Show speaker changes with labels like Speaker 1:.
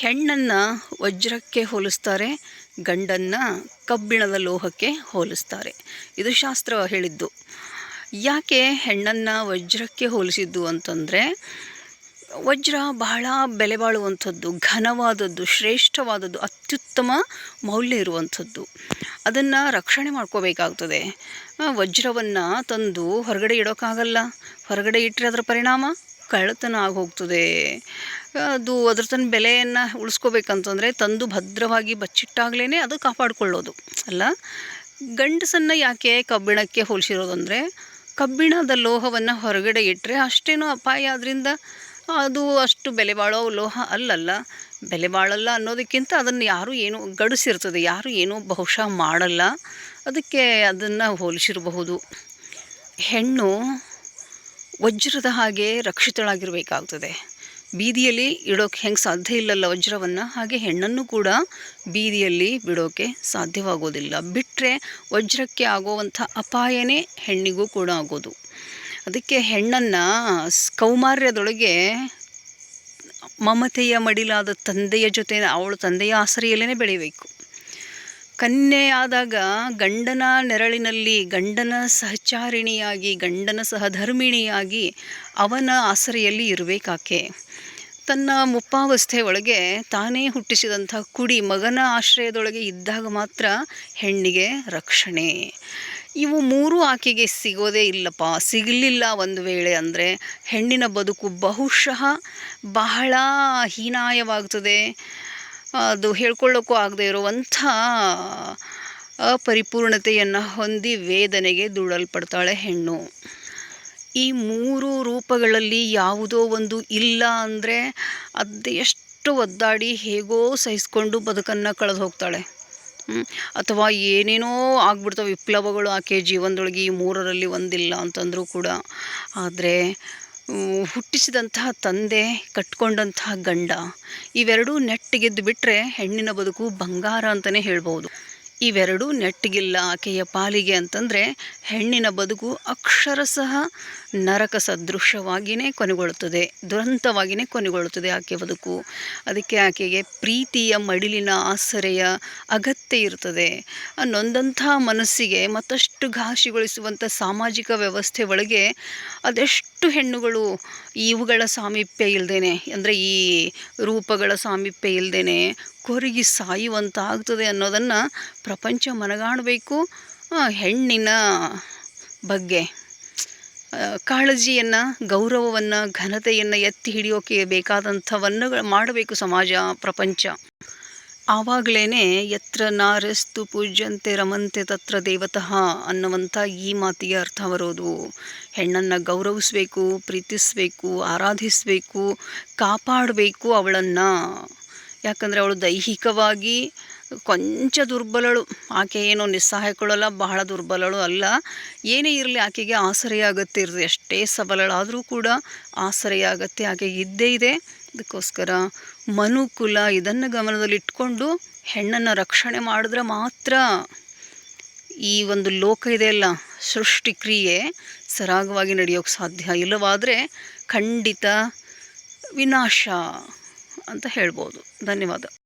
Speaker 1: ಹೆಣ್ಣನ್ನು ವಜ್ರಕ್ಕೆ ಹೋಲಿಸ್ತಾರೆ, ಗಂಡನ್ನು ಕಬ್ಬಿಣದ ಲೋಹಕ್ಕೆ ಹೋಲಿಸ್ತಾರೆ. ಇದು ಶಾಸ್ತ್ರ ಹೇಳಿದ್ದು. ಯಾಕೆ ಹೆಣ್ಣನ್ನು ವಜ್ರಕ್ಕೆ ಹೋಲಿಸಿದ್ದು ಅಂತಂದರೆ, ವಜ್ರ ಬಹಳ ಬೆಲೆ ಬಾಳುವಂಥದ್ದು, ಘನವಾದದ್ದು, ಶ್ರೇಷ್ಠವಾದದ್ದು, ಅತ್ಯುತ್ತಮ ಮೌಲ್ಯ ಇರುವಂಥದ್ದು. ಅದನ್ನು ರಕ್ಷಣೆ ಮಾಡ್ಕೋಬೇಕಾಗ್ತದೆ. ವಜ್ರವನ್ನು ತಂದು ಹೊರಗಡೆ ಇಡೋಕ್ಕಾಗಲ್ಲ ಹೊರಗಡೆ ಇಟ್ಟರೆ ಅದರ ಪರಿಣಾಮ? ಕಳ್ಳತನ ಆಗೋಗ್ತದೆ ಅದು ಅದ್ರ ತನ್ನ ಬೆಲೆಯನ್ನು ಉಳಿಸ್ಕೋಬೇಕಂತಂದರೆ ತಂದು ಭದ್ರವಾಗಿ ಬಚ್ಚಿಟ್ಟಾಗಲೇ ಅದು ಕಾಪಾಡಿಕೊಳ್ಳೋದು, ಅಲ್ಲ? ಗಂಡಸನ್ನು ಯಾಕೆ ಕಬ್ಬಿಣಕ್ಕೆ ಹೋಲಿಸಿರೋದಂದರೆ ಕಬ್ಬಿಣದ ಲೋಹವನ್ನು ಹೊರಗಡೆ ಇಟ್ಟರೆ ಅಷ್ಟೇನು ಅಪಾಯ. ಅದರಿಂದ ಅದು ಅಷ್ಟು ಬೆಲೆ ಬಾಳೋ ಲೋಹ ಅಲ್ಲಲ್ಲ. ಬೆಲೆ ಬಾಳಲ್ಲ ಅನ್ನೋದಕ್ಕಿಂತ ಅದನ್ನು ಯಾರೂ ಏನು ಗಡಿಸಿರ್ತದೆ, ಯಾರು ಏನೂ ಬಹುಶಃ ಮಾಡಲ್ಲ. ಅದಕ್ಕೆ ಅದನ್ನು ಹೋಲಿಸಿರಬಹುದು. ಹೆಣ್ಣು ವಜ್ರದ ಹಾಗೆ ರಕ್ಷಿತಳಾಗಿರಬೇಕಾಗ್ತದೆ. ಬೀದಿಯಲ್ಲಿ ಇಡೋಕ್ಕೆ ಹೆಂಗೆ ಸಾಧ್ಯ ಇಲ್ಲಲ್ಲ ವಜ್ರವನ್ನು, ಹಾಗೆ ಹೆಣ್ಣನ್ನು ಕೂಡ ಬೀದಿಯಲ್ಲಿ ಬಿಡೋಕ್ಕೆ ಸಾಧ್ಯವಾಗೋದಿಲ್ಲ. ಬಿಟ್ಟರೆ ವಜ್ರಕ್ಕೆ ಆಗುವಂಥ ಅಪಾಯನೇ ಹೆಣ್ಣಿಗೂ ಕೂಡ ಆಗೋದು. ಅದಕ್ಕೆ ಹೆಣ್ಣನ್ನು ಕೌಮಾರ್ಯದೊಳಗೆ ಮಮತೆಯ ಮಡಿಲಾದ ತಂದೆಯ ಜೊತೆ, ಅವಳು ತಂದೆಯ ಆಸರೆಯಲ್ಲೇ ಬೆಳಿಬೇಕು. ಕನ್ಯೆಯಾದಾಗ ಗಂಡನ ನೆರಳಿನಲ್ಲಿ ಗಂಡನ ಸಹಚಾರಿಣಿಯಾಗಿ, ಗಂಡನ ಸಹಧರ್ಮಿಣಿಯಾಗಿ ಅವನ ಆಸರೆಯಲ್ಲಿ ಇರಬೇಕಾಕೆ. ತನ್ನ ಮುಪ್ಪಾವಸ್ಥೆ ಒಳಗೆ ತಾನೇ ಹುಟ್ಟಿಸಿದಂಥ ಕುಡಿ ಮಗನ ಆಶ್ರಯದೊಳಗೆ ಇದ್ದಾಗ ಮಾತ್ರ ಹೆಣ್ಣಿಗೆ ರಕ್ಷಣೆ. ಇವು ಮೂರು ಆಕೆಗೆ ಸಿಗೋದೇ ಇಲ್ಲಪ್ಪ. ಸಿಗಲಿಲ್ಲ ಒಂದು ವೇಳೆ ಅಂದರೆ ಹೆಣ್ಣಿನ ಬದುಕು ಬಹುಶಃ ಬಹಳ ಹೀನಾಯವಾಗ್ತದೆ. ಅದು ಹೇಳ್ಕೊಳ್ಳೋಕ್ಕೂ ಆಗದೆ ಇರುವಂಥ ಅಪರಿಪೂರ್ಣತೆಯನ್ನು ಹೊಂದಿ ವೇದನೆಗೆ ದೂಡಲ್ಪಡ್ತಾಳೆ ಹೆಣ್ಣು. ಈ ಮೂರು ರೂಪಗಳಲ್ಲಿ ಯಾವುದೋ ಒಂದು ಇಲ್ಲ ಅಂದರೆ ಅದೆಷ್ಟು ಒದ್ದಾಡಿ ಹೇಗೋ ಸಹಿಸ್ಕೊಂಡು ಬದುಕನ್ನು ಕಳೆದು ಹೋಗ್ತಾಳೆ. ಅಥವಾ ಏನೇನೋ ಆಗ್ಬಿಡ್ತಾವೆ ವಿಪ್ಲವಗಳು ಆಕೆ ಜೀವನದೊಳಗೆ ಈ ಮೂರರಲ್ಲಿ ಒಂದಿಲ್ಲ ಅಂತಂದರೂ ಕೂಡ. ಆದರೆ ಹುಟ್ಟಿಸಿದಂತಹ ತಂದೆ, ಕಟ್ಕೊಂಡಂತಹ ಗಂಡ, ಇವೆರಡೂ ನೆಟ್ಟಿಗೆದ್ದು ಬಿಟ್ಟರೆ ಹೆಣ್ಣಿನ ಬದುಕು ಬಂಗಾರ ಅಂತಲೇ ಹೇಳ್ಬೋದು. ಇವೆರಡೂ ನೆಟ್ಟಿಗಿಲ್ಲ ಆಕೆಯ ಪಾಲಿಗೆ ಅಂತಂದರೆ ಹೆಣ್ಣಿನ ಬದುಕು ಅಕ್ಷರಶಃ ನರಕ ಸದೃಶವಾಗಿಯೇ ಕೊನೆಗೊಳ್ಳುತ್ತದೆ ದುರಂತವಾಗಿಯೇ ಕೊನೆಗೊಳ್ಳುತ್ತದೆ ಆಕೆ ಬದುಕು. ಅದಕ್ಕೆ ಆಕೆಗೆ ಪ್ರೀತಿಯ ಮಡಿಲಿನ ಆಸರೆಯ ಅಗತ್ಯ ಇರ್ತದೆ. ನೊಂದಂಥ ಮನಸ್ಸಿಗೆ ಮತ್ತಷ್ಟು ಘಾಸಿಗೊಳಿಸುವಂಥ ಸಾಮಾಜಿಕ ವ್ಯವಸ್ಥೆ ಒಳಗೆ ಅದೆಷ್ಟು ಹೆಣ್ಣುಗಳು ಇವುಗಳ ಸಾಮೀಪ್ಯ ಇಲ್ದೇನೆ, ಅಂದರೆ ಈ ರೂಪಗಳ ಸಾಮೀಪ್ಯ ಇಲ್ಲದೇನೆ ಕೊರಗಿ ಸಾಯುವಂತಾಗ್ತದೆ ಅನ್ನೋದನ್ನು ಪ್ರಪಂಚ ಮನಗಾಣಬೇಕು. ಹೆಣ್ಣಿನ ಬಗ್ಗೆ ಕಾಳಜಿಯನ್ನು, ಗೌರವವನ್ನು, ಘನತೆಯನ್ನು ಎತ್ತಿ ಹಿಡಿಯೋಕೆ ಬೇಕಾದಂಥವನ್ನು ಮಾಡಬೇಕು ಸಮಾಜ, ಪ್ರಪಂಚ. ಆವಾಗಲೇ ಯತ್ರ ನಾರೆಸ್ತು ಪೂಜ್ಯಂತೆ ರಮಂತೆ ತತ್ರ ದೇವತಃ ಅನ್ನುವಂಥ ಈ ಮಾತಿಗೆ ಅರ್ಥ ಬರೋದು. ಹೆಣ್ಣನ್ನು ಗೌರವಿಸಬೇಕು, ಪ್ರೀತಿಸಬೇಕು, ಆರಾಧಿಸಬೇಕು, ಕಾಪಾಡಬೇಕು ಅವಳನ್ನು. ಯಾಕಂದರೆ ಅವಳು ದೈಹಿಕವಾಗಿ ಕೊಂಚ ದುರ್ಬಲಳು. ಆಕೆ ಏನೋ ನಿಸ್ಸಹಾಯಕಳಲ್ಲ, ಬಹಳ ದುರ್ಬಲಳು ಅಲ್ಲ. ಏನೇ ಇರಲಿ ಆಕೆಗೆ ಆಸರೆಯಾಗತ್ತೆ ಎಷ್ಟೇ ಸಬಲಳಾದರೂ ಕೂಡ ಆಸರೆಯ ಅಗತ್ಯ ಆಕೆಗೆ ಇದ್ದೇ ಇದೆ. ಅದಕ್ಕೋಸ್ಕರ ಮನುಕುಲ ಇದನ್ನು ಗಮನದಲ್ಲಿಟ್ಕೊಂಡು ಹೆಣ್ಣನ್ನು ರಕ್ಷಣೆ ಮಾಡಿದ್ರೆ ಮಾತ್ರ ಈ ಒಂದು ಲೋಕ ಇದೆಯಲ್ಲ ಸೃಷ್ಟಿ ಕ್ರಿಯೆ ಸರಾಗವಾಗಿ ನಡೆಯೋಕ್ಕೆ ಸಾಧ್ಯ. ಇಲ್ಲವಾದರೆ ಖಂಡಿತ ವಿನಾಶ ಅಂತ ಹೇಳ್ಬೋದು. ಧನ್ಯವಾದ.